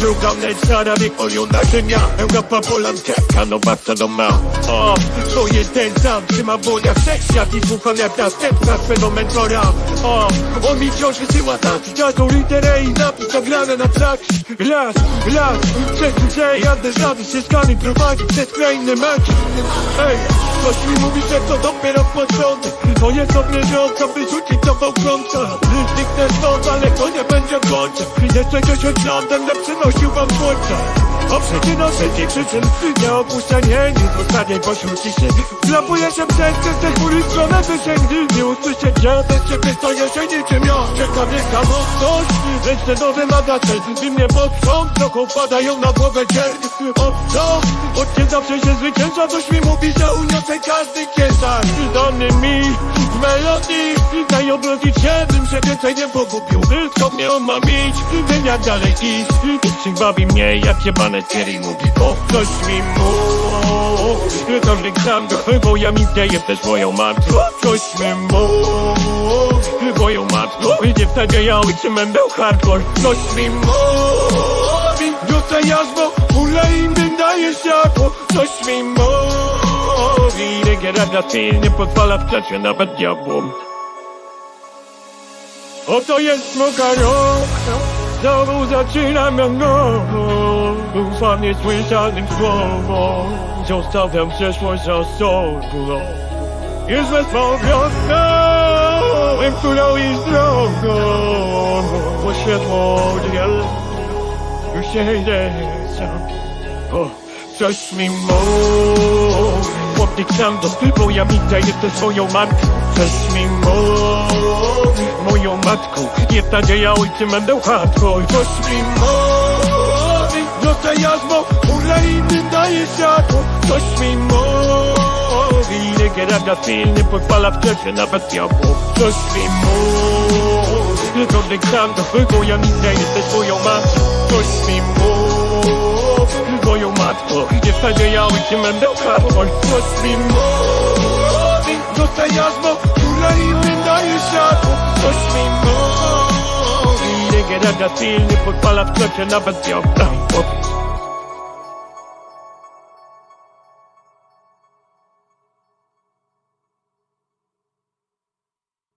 Druga nędzaramek naczynia Europa Polanka, kanowata do ma. O, to jest ten sam Trzyma w dłoniach sześciak i słucham jak następca swego mentora O, on mi wciąż wysyła taki Dziadą literę i napis nagrane na track Raz, raz, przeczucie Jadę żaden się skami prowadzi przez krainny mecz Ej, ktoś mi mówi, że to dopiero początek. To jest obniżonka, wyrzucić to wałkrąca Zniknę stąd, ale to nie będzie końca Jeszcze coś oglądam, lepszy no przynosił wam słońca. O przyczyną wszystkich przyczyn Nie opuszczanie, nie zostanie pośród ciszy. Zlapuję się przez te góry w stronę wysięgli Nie usłyszę, że bez ciebie stoję się niczym. Ja Czeka mnie samotność, lecz ten nowy madacze Gdy mnie potrząs, trochę padają na głowę cień Od co? Od kiedy zawsze się zwycięża Coś mi mówi, że uniosę każdy kieszar Dany obrodzić się, bym się więcej nie pogubił Co mnie on ma mieć, bym jak dalej iść. Nikt bawi mnie, jak jebane Thierry mówi O, coś mi mówi. Każdy gram do bo ja mi dzieje też moją matką Coś mi mówi Moją matką Nie wtedy ja ojcem będę hardcore. Coś mi mówi Rzucę jarzmo, ule innym daje światło. Coś mi mówi Regeneracja nie pozwala w czasie nawet diabłom Oto jest smoka rok Znowu zaczynam jak nowo. Ufam niesłyszalnym słowom Zostawiam przeszłość za sobą Jest wezmą wiosną Którą jest drogą. Bo światło dziel Już nie idę sam o, Coś mi mówi. Chłopnik sam do bo ja mi daję tę swoją matkę Coś mi mówi matką. Jest nadzieja ojcem będę Coś mi mówi Rzucę jarzmo Ule innym daje światło. Coś mi mówi Regeneracja nie pozwala w czasie nawet diabłom Coś mi mówi Chłopnik sam do bo ja mi daję tę swoją matkę Coś mi mówi Moją matką. Jest nadzieja ojcem będę hardcore Coś mi mówi Jarzmo Ule innym daje światło Coś mi mówi. Regeneracja nie pozwala w czasie nawet